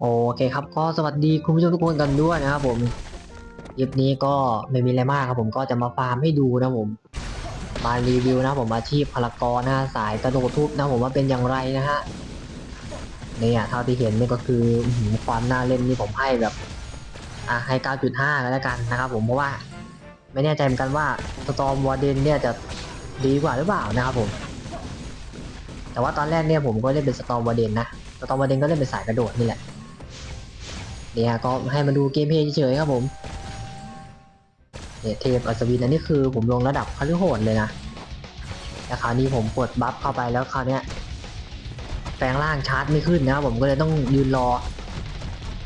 โอเคครับก็สวัสดีคุณผู้ชมทุกคนกันด้วยนะครับผมคลิปนี้ก็ไม่มีอะไรมากครับผมก็จะมาฟาร์มให้ดูนะผมมารีวิวนะผมอาชีพพลากรนะฮะสายกระโดดทุบนะผมว่าเป็นอย่างไรนะฮะเนี่ยเท่าที่เห็นนี่ก็คืออื้อหือความน่าเล่นนี่ผมให้แบบอะให้ 9.5 แล้วกันนะครับผมเพราะว่าไม่แน่ใจเหมือนกันว่าสตอมวอร์เดนเนี่ยจะดีกว่าหรือเปล่านะครับผม แต่ว่าตอนแรกเนี่ยผมก็เล่นเป็นสตอมวอร์เดนนะสตอมวอร์เดนก็เล่นเป็นสายกระโดดนี่แหละ เนี่ยก็ให้มาดูเกมเพย์เฉยๆครับผมเนี่ยเทปอัศวินอันนี้คือผมลงระดับคาริโหดเลยนะแต่คราวนี้ผมกดบัฟเข้าไปแล้วคราวเนี้ยแปลงร่างชาร์จไม่ขึ้นนะครับผมก็เลยต้องยืนรอ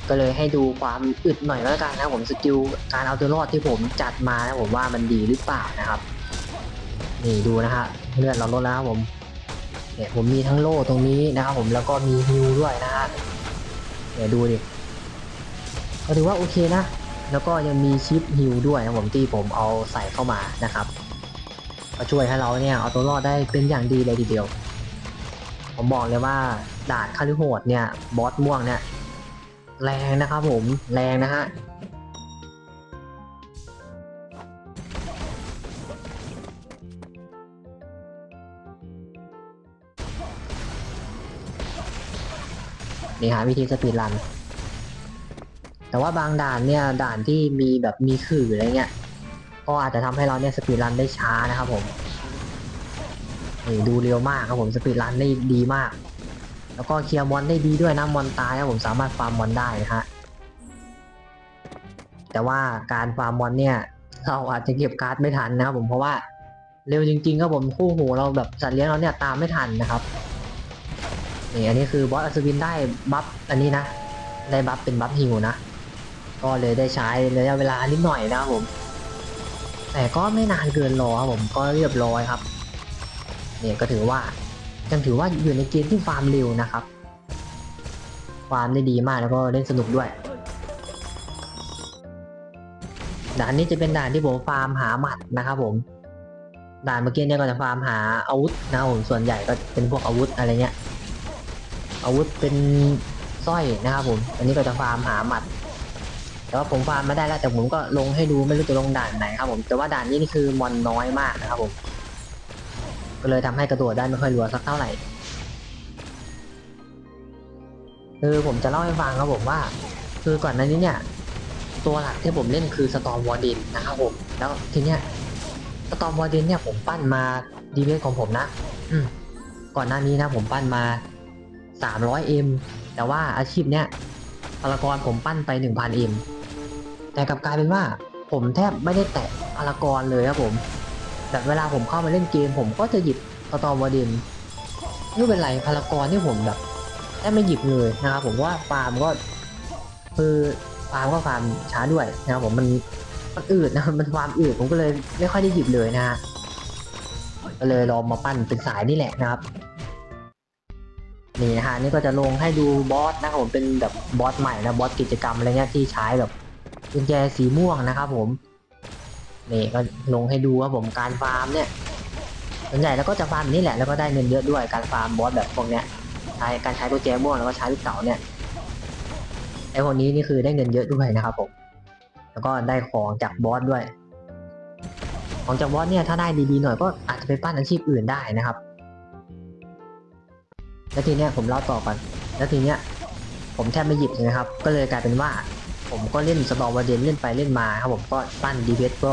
ก็เลยให้ดูความอึดหน่อยแล้วกันนะผมสกิลการเอาตัวรอดที่ผมจัดมานะผมว่ามันดีหรือเปล่านะครับ นี่ดูนะฮะเลือดเราลดแล้วครับผมเนี่ยผมมีทั้งโล่ตรงนี้นะครับผมแล้วก็มีฮิวด้วยนะฮะเนี่ยดูดิ ก็ถือว่าโอเคนะ แล้วก็ยังมีชิปฮิลด้วยนะผมที่ผมเอาใส่เข้ามานะครับ ก็ช่วยให้เราเนี่ยเอาตัวรอดได้เป็นอย่างดีเลยทีเดียว ผมบอกเลยว่าดานคาริโหดเนี่ยบอสม่วงเนี่ยแรงนะครับผมแรงนะฮะนี่ฮะวิธีสปีดรัน แต่ว่าบางด่านเนี่ยด่านที่มีแบบมีขื่ออะไรเงี้ยก็อาจจะทำให้เราเนี่ยสปีดรันได้ช้านะครับผมนี่ดูเร็วมากครับผมสปีดรันได้ดีมาก แล้วก็เคลียร์มอนได้ดีด้วยนะมอนตายนะผมสามารถฟาร์มมอนได้นะฮะแต่ว่าการฟาร์มมอนเนี่ยเราอาจจะเก็บการ์ดไม่ทันนะครับผมเพราะว่าเร็วจริงๆครับผมคู่หูเราแบบสัตว์เลี้ยงเราเนี่ยตามไม่ทันนะครับนี่อันนี้คือบอสอัศวินได้บัฟอันนี้นะได้บัฟเป็นบัฟฮิวนะ ก็เลยได้ใช้ระยะเวลานิดหน่อยนะครับผม แต่ก็ไม่นานเกินรอครับผมก็เรียบร้อยครับ เนี่ยก็ถือว่ายังถือว่าอยู่ในเกมที่ฟาร์มเร็วนะครับ ฟาร์มได้ดีมากแล้วก็เล่นสนุกด้วยด่านนี้จะเป็นด่านที่ผมฟาร์มหาหมัดนะครับผม ด่านเมื่อกี้เนี่ยก็จะฟาร์มหาอาวุธนะครับผมส่วนใหญ่ก็เป็นพวกอาวุธอะไรเงี้ยอาวุธเป็นสร้อยนะครับผม อันนี้ก็จะฟาร์มหาหมัด แต่ว่าผมฟาร์มมาได้แล้วแต่ผมก็ลงให้ดูไม่รู้จะลงด่านไหนครับผมแต่ว่าด่านนี้นี่คือมอนน้อยมากนะครับผม ก็เลยทำให้กระโดดได้ไม่ค่อยรัวสักเท่าไหร่คือผมจะเล่าให้ฟังครับผมว่า คือก่อนหน้านี้เนี่ย ตัวหลักที่ผมเล่นคือสตอมวอร์ดินนะครับผม แล้วทีเนี้ยสตอมวอร์ดินเนี่ยผมปั้นมาดีเวสของผมนะ อืก่อนหน้านี้นะผมปั้นมา 300M แต่ว่าอาชีพเนี้ยพลากรผมปั้นไป 1,000M แต่กลับกลายเป็นว่าผมแทบไม่ได้แตะพลากรเลยครับผมแบบเวลาผมเข้ามาเล่นเกม ผมก็จะหยิบสตอมวอดินไม่เป็นไรพลากรที่ผมแบบแทบไม่หยิบเลยนะครับผมว่าฟาร์มก็คือฟาร์มก็ฟาร์มช้าด้วยนะครับผมมันมันอืดนะมันฟาร์มอืดผมก็เลยไม่ค่อยได้หยิบเลยนะฮะก็เลยลองมาปั้นเป็นสายนี่แหละนะครับนี่นะฮะนี่ก็จะลงให้ดูบอสนะครับผมเป็นแบบบอสใหม่นะบอสกิจกรรมอะไรเงี้ยที่ใช้แบบ กุญแจสีม่วงนะครับผมนี่ก็ลงให้ดูว่าผมการฟาร์มเนี่ยส่วนใหญ่แล้วก็จะฟาร์มนี่แหละแล้วก็ได้เงินเยอะด้วยการฟาร์มบอสแบบพวกเนี้ยใช้การใช้กุญแจม่วงแล้วก็ใช้ลูกเต๋าเนี่ยไอ้พวกนี้นี่คือได้เงินเยอะด้วยนะครับผมแล้วก็ได้ของจากบอสด้วย ของจากบอสเนี่ยถ้าได้ดีๆหน่อยก็อาจจะไปปั้นอาชีพอื่นได้นะครับ แล้วทีเนี้ยผมเล่าต่อกันแล้วทีเนี้ยผมแทบไม่หยิบเลยนะครับ ก็เลยกลายเป็นว่า ผมก็เล่นสตอร์วเดนเล่นไปเล่นมาครับผมก็ปั้นดีเวสก็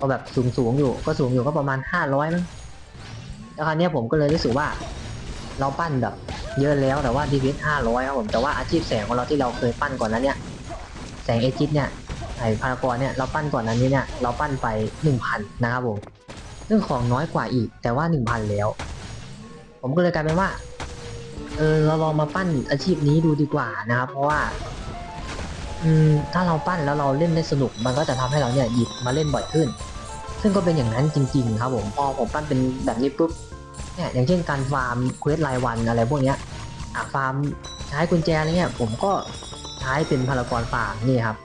ก็แบบสูงสูงๆอยู่ก็สูงอยู่ก็ประมาณห้าร้อยมั้งแล้วคราวนี้ผมก็เลยรู้สึกว่า เราปั้นแบบ เยอะแล้วแต่ว่าดีเวสห้าร้อยครับผมแต่ว่าอาชีพแสงของเราที่เราเคยปั้นก่อนนั้นเนี่ยแสงเอจิตเนี่ยไอพารากอนเนี่ยเราปั้นก่อนนั้นนี้เนี่ยเราปั้นไปหนึ่งพันนะครับผมซึ่งของน้อยกว่าอีก แต่ว่าหนึ่งพันแล้ว ผมก็เลยกลายเป็นว่าเออเราลองมาปั้นอาชีพนี้ดูดีกว่านะครับ เพราะว่า ถ้าเราปั้นแล้วเราเล่นได้สนุก มันก็จะทำให้เราเนี่ยหยิบมาเล่นบ่อยขึ้น ซึ่งก็เป็นอย่างนั้นจริง ๆ ครับผมพอผมปั้นเป็นแบบนี้ปุ๊บเนี่ยอย่างเช่นการฟาร์มเควสรายวันอะไรพวกเนี้ยอะฟาร์มใช้กุญแจอะไรเงี้ยผมก็ใช้เป็นพารากรฟาร์มนี่ครับ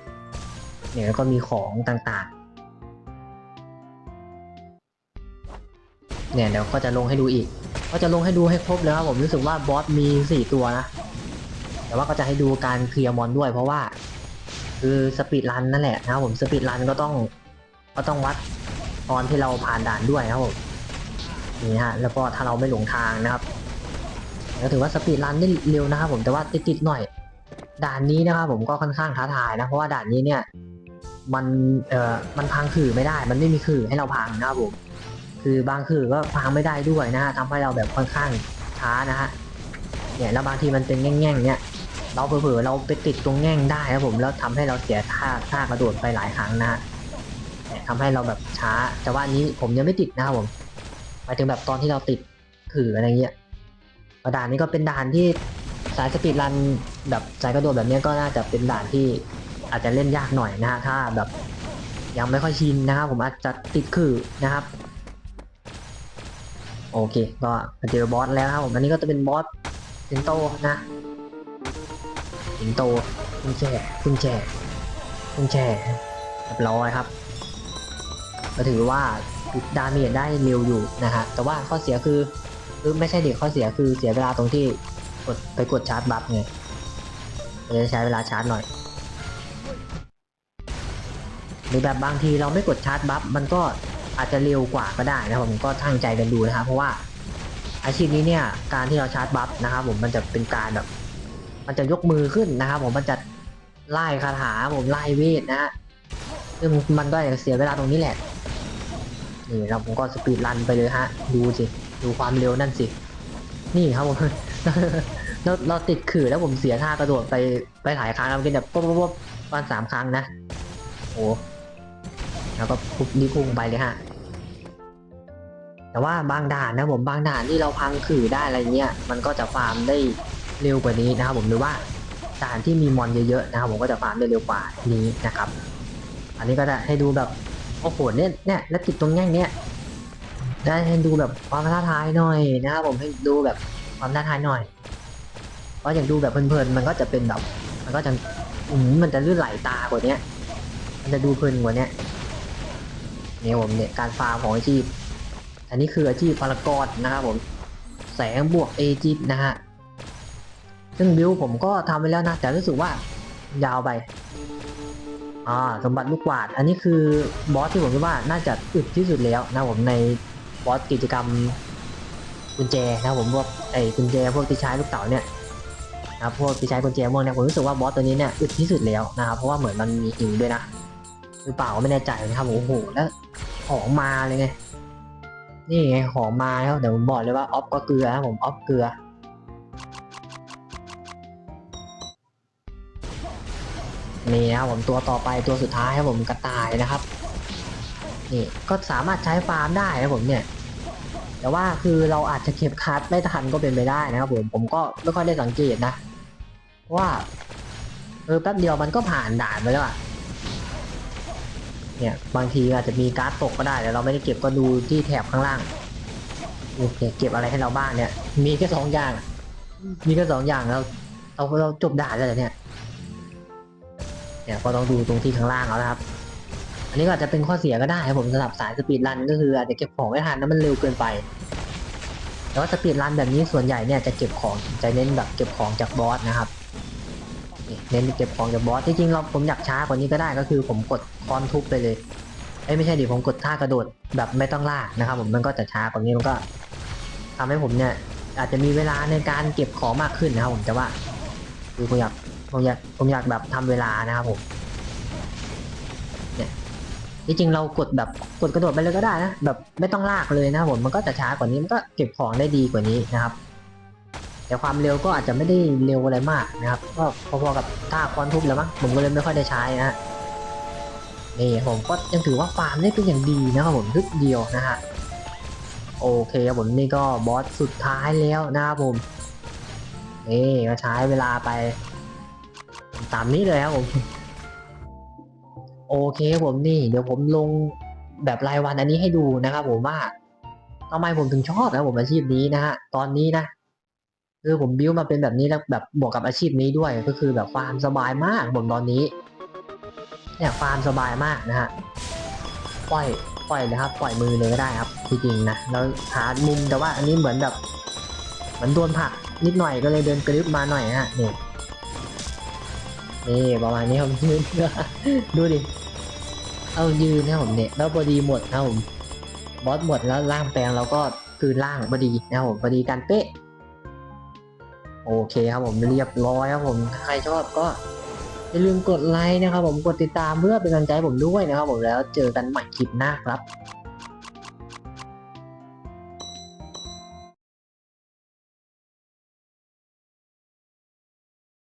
เนี่ยแล้วก็มีของต่างๆ เนี่ยเดี๋ยวก็จะลงให้ดูอีก ก็จะลงให้ดูให้ครบเลยครับผมรู้สึกว่าบอสมีสี่ตัวนะ แต่ว่าก็จะให้ดูการเคลียร์มอนด้วยเพราะว่า คือสปีดรันนั่นแหละนะครับผมสปีดรันก็ต้องก็ต้องวัดตอนที่เราผ่านด่านด้วยนะครับผมนี่ฮะแล้วก็ถ้าเราไม่หลงทางนะครับก็ถือว่าสปีดรันได้เร็วนะครับผมแต่ว่าติดๆหน่อย ด่านนี้นะครับผมก็ค่อนข้างท้าทายนะเพราะว่าด่านนี้เนี่ยมันเอ่อมันพังขื่อไม่ได้ มันไม่มีขื่อให้เราพังนะครับผมคือบางขื่อก็พังไม่ได้ด้วยนะฮะทำให้เราแบบค่อนข้างช้านะฮะเนี่ยแล้วบางทีมันเป็นแง่งๆเนี่ย เราเผลอๆเราไปติดตรงแง่งได้ครับผมแล้วทำให้เราเสียท่าท่ากระโดดไปหลายครั้งนะฮะเนี่ยทำให้เราแบบช้า แต่ว่านี้ผมยังไม่ติดนะครับผมหมายถึงแบบตอนที่เราติดขื่ออะไรเงี้ยด่านนี้ก็เป็นด่านที่สายสปีดรันแบบสายกระโดดแบบเนี้ยก็น่าจะเป็นด่านที่อาจจะเล่นยากหน่อยนะฮะถ้าแบบยังไม่ค่อยชินนะครับผมอาจจะติดขื่อนะครับ โอเค ก็เจอบอสแล้วนะครับผมอันนี้ก็จะเป็นบอสสิงโตนะ สิงโตคุณแจคุณแจคุณแจเรียบร้อยครับก็ถือว่าดาเมจได้เร็วอยู่นะฮะแต่ว่าข้อเสียคือคือไม่ใช่เด็กข้อเสียคือเสียเวลาตรงที่กดไปกดชาร์จบัฟไงมันจะใช้เวลาชาร์จหน่อยหรือแบบบางทีเราไม่กดชาร์จบัฟมันก็อาจจะเร็วกว่าก็ได้นะผมก็ตั้งใจกันดูนะครับเพราะว่าอาชีพนี้เนี่ยการที่เราชาร์จบัฟนะครับผมมันจะเป็นการแบบ มันจะยกมือขึ้นนะครับผมมันจะไล่คาถาผมไล่เวทนะฮะซึ่งมันก็จะเสียเวลาตรงนี้แหละนี่เราผมก็สปีดรันไปเลยฮะดูสิดูความเร็วนั่นสินี่ครับผมเราเราติดขื่อแล้วผมเสียท่ากระโดดไปไปหลายครั้งแล้วเป็นแบบปุ๊บปุ๊บปุ๊บประมาณสามครั้งนะโอ้แล้วก็ปุ๊บนี่พุ่งไปเลยฮะแต่ว่าบางด่านนะผมบางด่านที่เราพังขื่อได้อะไรเงี้ยมันก็จะฟาร์มได้ เร็วกว่านี้นะครับผมหรือว่าด่านที่มีมอนเยอะๆนะครับผมก็จะฟาร์มได้เร็วกว่านี้นะครับ อันนี้ก็จะให้ดูแบบโอ้โหเนี่ยเนี่ยแล้วติดตรงแง่งเนี้ยได้ให้ดูแบบความท้าทายหน่อยนะครับผมให้ดูแบบความท้าทายหน่อย เพราะอย่างดูแบบเพลินๆมันก็จะเป็นแบบมันก็จะอืมมันจะลื่นไหลตากว่านี้มันจะดูเพลินกว่านี้เนี่ยผมเนี่ยการฟาร์มของอาชีพ อันนี้คืออาชีพพารากอนนะครับผมแสงบวกเอจิปนะฮะ ซึ่งบิวผมก็ทำไปแล้วนะ แต่รู้สึกว่ายาวไปอ่าสมบัติลูกกวาด อันนี้คือบอสที่ผมคิดว่าน่าจะอึดที่สุดแล้วนะผมในบอสกิจกรรมกุญแจนะผมพวกไอ้กุญแจพวกที่ใช้ลูกเต๋าเนี่ยนะพวกที่ใช้กุญแจม่วงเนี่ยผมรู้สึกว่าบอสตัวนี้เนี่ยอึดที่สุดแล้วนะครับเพราะว่าเหมือนมันมีหิวด้วยนะหรือเปล่าก็ไม่แน่ใจนะครับโอ้โหแล้วของมาเลยไงนี่ไงของมาแล้วเดี๋ยวผมบอกเลยว่าออฟก็เกลือนะผมออฟเกลือ นี่นะครับผมตัวต่อไปตัวสุดท้ายครับผมกระต่ายนะครับนี่ก็สามารถใช้ฟาร์มได้นะผมเนี่ย แต่ว่าคือเราอาจจะเก็บคัดไม่ทันก็เป็นไปได้นะครับผมผมก็ไม่ค่อยได้สังเกตนะว่าเออแป๊บเดียวมันก็ผ่านด่านไปแล้วอะเนี่ยบางทีอาจจะมีการ์ดตกก็ได้แต่เราไม่ได้เก็บก็ดูที่แถบข้างล่างนี่เนี่ยเก็บอะไรให้เราบ้างเนี่ย มีแค่สองอย่าง มีแค่สองอย่างเราเราเราจบด่านแล้วเนี่ย เนี่ยก็ต้องดูตรงที่ข้างล่างเอานะครับ อันนี้ก็อาจจะเป็นข้อเสียก็ได้ครับผมสำหรับสายสปีดรันก็คืออาจจะเก็บของไม่ทันแล้วมันเร็วเกินไปแต่ว่าสปีดรันแบบนี้ส่วนใหญ่เนี่ยจะเก็บของจะเน้นแบบเก็บของจากบอสนะครับเน้นเก็บของจากบอสที่จริงเราผมอยากช้ากว่านี้ก็ได้ก็คือผมกดคอนทุบไปเลยเอ้ยไม่ใช่ดิผมกดท่ากระโดดแบบไม่ต้องลากนะครับ ผมมันก็จะช้ากว่านี้มันก็ทำให้ผมเนี่ยอาจจะมีเวลาในการเก็บของมากขึ้นนะครับผมแต่ว่าคือผมอยาก ผมอยากผมอยากแบบทำเวลานะครับผมเนี่ยจริงเรากดแบบกดกระโดดไปเลยก็ได้นะแบบไม่ต้องลากเลยนะครับผมมันก็จะช้ากว่านี้มันก็เก็บของได้ดีกว่านี้นะครับ แต่ความเร็วก็อาจจะไม่ได้เร็วอะไรมากนะครับ ก็พอๆกับท่าคอนทุบแล้วมั้งผมก็เลยไม่ค่อยได้ใช้นะฮะนี่ผมก็ยังถือว่าฟาร์มได้เป็นอย่างดีนะครับผมทึกเดียวนะฮะโอเคครับผมนี่ก็บอสสุดท้ายแล้วนะครับผมนี่ก็ใช้เวลาไป ตามนี้เลยครับผมโอเคผมนี่ เดี๋ยวผมลงแบบรายวันอันนี้ให้ดูนะครับผมว่าทำไมผมถึงชอบนะผมอาชีพนี้นะฮะตอนนี้นะคือผมบิวมาเป็นแบบนี้แล้วแบบบวกกับอาชีพนี้ด้วยก็คือแบบฟาร์มสบายมากผมตอนนี้เนี่ยฟาร์มสบายมากนะฮะปล่อยปล่อยเลยครับ ปล่อยมือเลยก็ได้ครับที่จริงนะแล้วหามุมแต่ว่าอันนี้เหมือนแบบเหมือนโดนผักนิดหน่อยก็เลยเดินกระดึบมาหน่อยฮะนี่ นี่ประมาณนี้ผมยืนดูดิ เอายืนนะผมเนี่ยแล้วพอดีหมดนะผมบอสหมดแล้วร่างแปลงเราก็คือร่างพอดีนะผมพอดีกันเป๊ะ โอเคครับผมเรียบร้อยครับผมใครชอบก็อย่าลืมกดไลค์นะครับผมกดติดตามเพื่อเป็นกำลังใจผมด้วยนะครับผมแล้วเจอกันใหม่คลิปหน้าครับ